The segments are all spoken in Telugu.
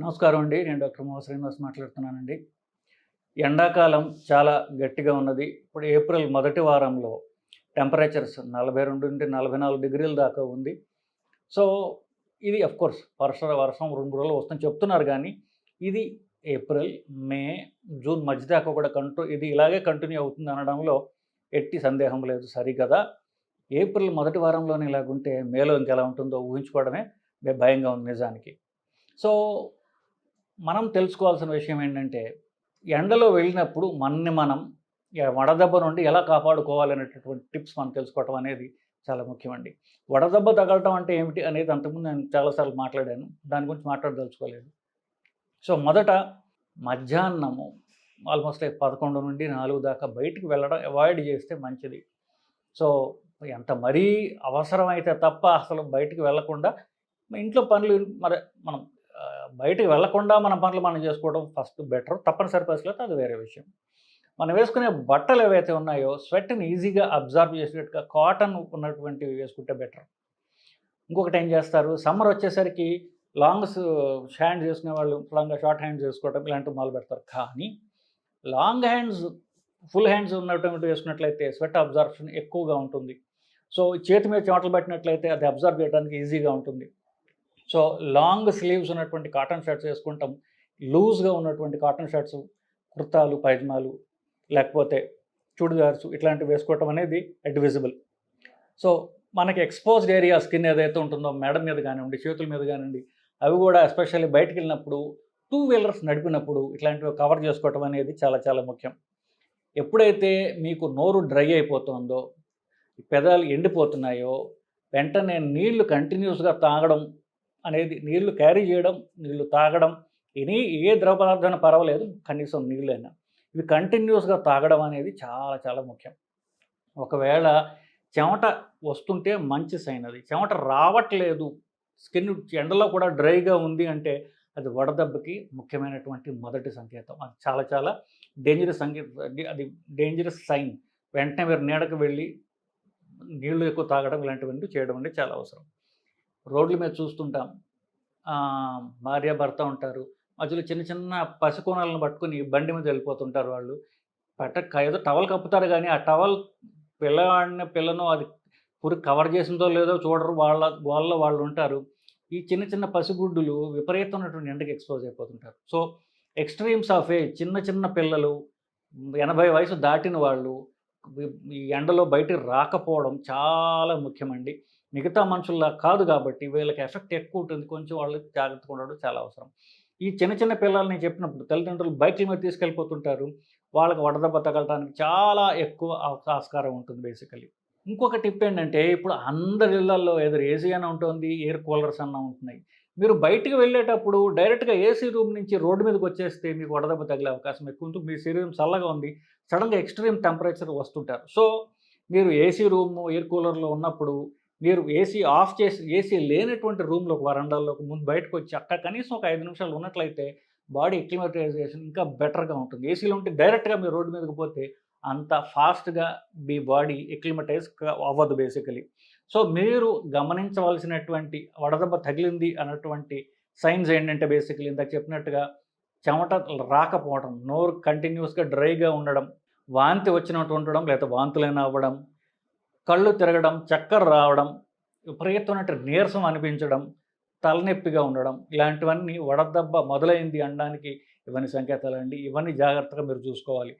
నమస్కారం అండి. నేను డాక్టర్ మోహ శ్రీనివాస్ మాట్లాడుతున్నానండి. ఎండాకాలం చాలా గట్టిగా ఉన్నది. ఇప్పుడు ఏప్రిల్ మొదటి వారంలో టెంపరేచర్స్ నలభై రెండు నుండి నలభై నాలుగు డిగ్రీల దాకా ఉంది. సో ఇది అఫ్ కోర్స్ వర్ష వర్షం రెండు రోజులు వస్తుందని చెప్తున్నారు కానీ ఇది ఏప్రిల్ మే జూన్ మధ్య దాకా కూడా కంటూ ఇది ఇలాగే కంటిన్యూ అవుతుంది అనడంలో ఎట్టి సందేహం లేదు సరికదా ఏప్రిల్ మొదటి వారంలోనే ఇలాగుంటే మేలో ఇంకెలా ఉంటుందో ఊహించుకోవడమే భయంగా ఉంది నిజానికి. సో మనం తెలుసుకోవాల్సిన విషయం ఏంటంటే ఎండలో వెళ్ళినప్పుడు మనని మనం వడదెబ్బ నుండి ఎలా కాపాడుకోవాలనేటటువంటి టిప్స్ మనం తెలుసుకోవటం అనేది చాలా ముఖ్యమండి. వడదెబ్బ తగలటం అంటే ఏమిటి అనేది అంతకుముందు నేను చాలాసార్లు మాట్లాడాను. దాని గురించి మాట్లాడదలుచుకోలేదు. సో మొదట మధ్యాహ్నము ఆల్మోస్ట్ పదకొండు నుండి నాలుగు దాకా బయటికి వెళ్ళడం అవాయిడ్ చేస్తే మంచిది. సో ఎంత మరీ అవసరమైతే తప్ప అసలు బయటికి వెళ్ళకుండా ఇంట్లో పనులు మరి మనం బయటికి వెళ్ళకుండా మన పనులు మనం చేసుకోవడం ఫస్ట్ బెటర్. తప్పనిసరి పరిస్థితుల్లో అది వేరే విషయం. మనం వేసుకునే బట్టలు ఏవైతే ఉన్నాయో స్వెట్ని ఈజీగా అబ్జర్వ్ చేసేట్టుగా కాటన్ ఉన్నటువంటివి వేసుకుంటే బెటర్. ఇంకొకటి ఏం చేస్తారు? సమ్మర్ వచ్చేసరికి లాంగ్స్ హ్యాండ్స్ వేసుకునే వాళ్ళు లాంగ్ షార్ట్ హ్యాండ్స్ వేసుకోవడం ఇలాంటివి మొదలు పెడతారు. కానీ లాంగ్ హ్యాండ్స్ ఫుల్ హ్యాండ్స్ ఉన్నటువంటి వేసుకున్నట్లయితే స్వెట్ అబ్జర్ప్షన్ ఎక్కువగా ఉంటుంది. సో చేతి మీద చెమటలు పెట్టినట్లయితే అది అబ్జర్వ్ చేయడానికి ఈజీగా ఉంటుంది. సో లాంగ్ స్లీవ్స్ ఉన్నటువంటి కాటన్ షర్ట్స్ వేసుకుంటాం. లూజ్గా ఉన్నటువంటి కాటన్ షర్ట్స్ కుర్తాలు పైజమాలు లేకపోతే చుడిదార్స్ ఇట్లాంటివి వేసుకోవటం అనేది అడ్విజిబుల్. సో మనకి ఎక్స్పోజ్డ్ ఏరియా స్కిన్ ఏదైతే ఉంటుందో మెడ మీద కానివ్వండి చేతుల మీద కానివ్వండి అవి కూడా ఎస్పెషల్లీ బయటకు వెళ్ళినప్పుడు టూ వీలర్స్ నడిపినప్పుడు ఇట్లాంటివి కవర్ చేసుకోవటం అనేది చాలా చాలా ముఖ్యం. ఎప్పుడైతే మీకు నోరు డ్రై అయిపోతుందో పెదాలు ఎండిపోతున్నాయో వెంటనే నీళ్ళు కంటిన్యూస్గా తాగడం అనేది నీళ్ళు క్యారీ చేయడం నీళ్ళు తాగడం ఎనీ ఏ ద్రవ పదార్థాన్ని పర్వాలేదు కనీసం నీళ్ళైనా. ఇవి కంటిన్యూస్గా తాగడం అనేది చాలా చాలా ముఖ్యం. ఒకవేళ చెమట వస్తుంటే మంచి సైన్ అది. చెమట రావట్లేదు స్కిన్ ఎండలో కూడా డ్రైగా ఉంది అంటే అది వడదెబ్బకి ముఖ్యమైనటువంటి మొదటి సంకేతం. అది చాలా చాలా డేంజరస్ సంకేతం అది- అది డేంజరస్ సైన్. వెంటనే మీరు నీడకు వెళ్ళి నీళ్ళు ఎక్కువ తాగడం ఇలాంటివన్నీ చేయడం అనేది చాలా అవసరం. రోడ్ల మీద చూస్తుంటాం. భార్య భర్త ఉంటారు. మధ్యలో చిన్న చిన్న పసికోణాలను పట్టుకుని బండి మీద వెళ్ళిపోతుంటారు వాళ్ళు. పట్ట ఏదో టవల్ కప్పుతారు కానీ ఆ టవల్ పిల్లవాడిని పిల్లను అది పురి కవర్ చేసిందో లేదో చూడరు. వాళ్ళ వాళ్ళ వాళ్ళు ఉంటారు. ఈ చిన్న చిన్న పసిగుడ్డులు విపరీతమైనటువంటి ఎండకి ఎక్స్పోజ్ అయిపోతుంటారు. సో ఎక్స్ట్రీమ్స్ ఆఫ్ ఏ చిన్న చిన్న పిల్లలు ఎనభై వయసు దాటిన వాళ్ళు ఈ ఎండలో బయటికి రాకపోవడం చాలా ముఖ్యమండి. మిగతా మనుషుల్లా కాదు కాబట్టి వీళ్ళకి ఎఫెక్ట్ ఎక్కువ ఉంటుంది. కొంచెం వాళ్ళు జాగ్రత్తగా ఉండడం చాలా అవసరం. ఈ చిన్న చిన్న పిల్లల్ని చెప్పినప్పుడు తల్లిదండ్రులు బైక్ల మీద తీసుకెళ్ళిపోతుంటారు. వాళ్ళకి వడదెబ్బ తగలటానికి చాలా ఎక్కువ ఆస్కారం ఉంటుంది బేసికలీ ఇంకొక టిప్ ఏంటంటే ఇప్పుడు అందరి ఇళ్ళలో ఏదో ఏసీ అన్న ఉంటుంది ఎయిర్ కూలర్స్ అన్నా ఉంటున్నాయి. మీరు బయటకు వెళ్ళేటప్పుడు డైరెక్ట్గా ఏసీ రూమ్ నుంచి రోడ్డు మీదకి వచ్చేస్తే మీకు వడదెబ్బ తగిలే అవకాశం ఎక్కువ ఉంటుంది. మీ శరీరం చల్లగా ఉంది సడన్గా ఎక్స్ట్రీమ్ టెంపరేచర్ వస్తుంటారు. సో మీరు ఏసీ రూమ్ ఎయిర్ కూలర్లో ఉన్నప్పుడు మీరు ఏసీ ఆఫ్ చేసి ఏసీ లేనటువంటి రూమ్లో ఒక వరండాల్లోకి ముందు బయటకు వచ్చి అక్కడ కనీసం ఒక ఐదు నిమిషాలు ఉన్నట్లయితే బాడీ ఎక్లిమటైజేషన్ ఇంకా బెటర్గా ఉంటుంది. ఏసీలో ఉంటే డైరెక్ట్గా మీరు రోడ్డు మీదకి పోతే అంత ఫాస్ట్గా మీ బాడీ ఎక్లిమటైజ్ అవ్వదు బేసికలీ. సో మీరు గమనించవలసినటువంటి వడదెబ్బ తగిలింది అన్నటువంటి సైన్స్ ఏంటంటే బేసికలీ ఇందాక చెప్పినట్టుగా చెమట రాకపోవడం నోరు కంటిన్యూస్గా డ్రైగా ఉండడం వాంతి వచ్చినట్టు ఉండడం లేదా వాంతులైనా అవ్వడం కళ్ళు తిరగడం చక్కర రావడం విపరీతమైన నీరసం అనిపించడం తలనొప్పిగా ఉండడం ఇలాంటివన్నీ వడదెబ్బ మొదలైంది అనడానికి ఇవన్నీ సంకేతాలండి ఇవన్నీ జాగ్రత్తగా మీరు చూసుకోవాలి.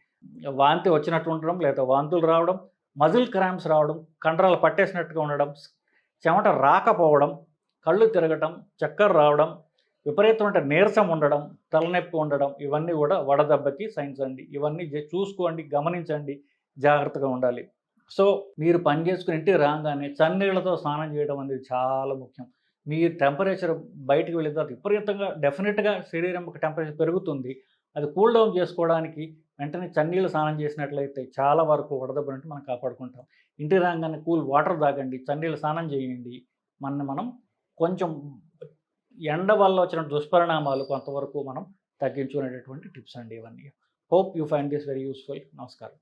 వాంతి వచ్చినట్టు ఉండడం లేదా వాంతులు రావడం మజిల్ క్రాంప్స్ రావడం కండరాలు పట్టేసినట్టుగా ఉండడం చెమట రాకపోవడం కళ్ళు తిరగటం చక్కెర రావడం విపరీతమైన నీరసం ఉండడం తలనొప్పి ఉండడం ఇవన్నీ కూడా వడదెబ్బకి సైన్స్ అండి. ఇవన్నీ చూసుకోండి గమనించండి జాగ్రత్తగా ఉండాలి. సో మీరు పని చేసుకుని ఇంటికి రాగానే చన్నీళ్ళతో స్నానం చేయడం అనేది చాలా ముఖ్యం. మీ టెంపరేచర్ బయటకు వెళ్ళిన తర్వాత విపరీతంగా డెఫినెట్గా శరీరం యొక్క టెంపరేచర్ పెరుగుతుంది. అది కూల్ డౌన్ చేసుకోవడానికి వెంటనే చన్నీళ్ళు స్నానం చేసినట్లయితే చాలా వరకు వడదెబ్బ నుండి మనం కాపాడుకుంటాం. ఇంటి రాగానే కూల్ వాటర్ తాగండి చన్నీళ్ళు స్నానం చేయండి. మన మనం కొంచెం ఎండ వల్ల వచ్చిన దుష్పరిణామాలు కొంతవరకు మనం తగ్గించుకునేటటువంటి టిప్స్ అండి ఇవన్నీ. Hope you find this very useful. నమస్కారం.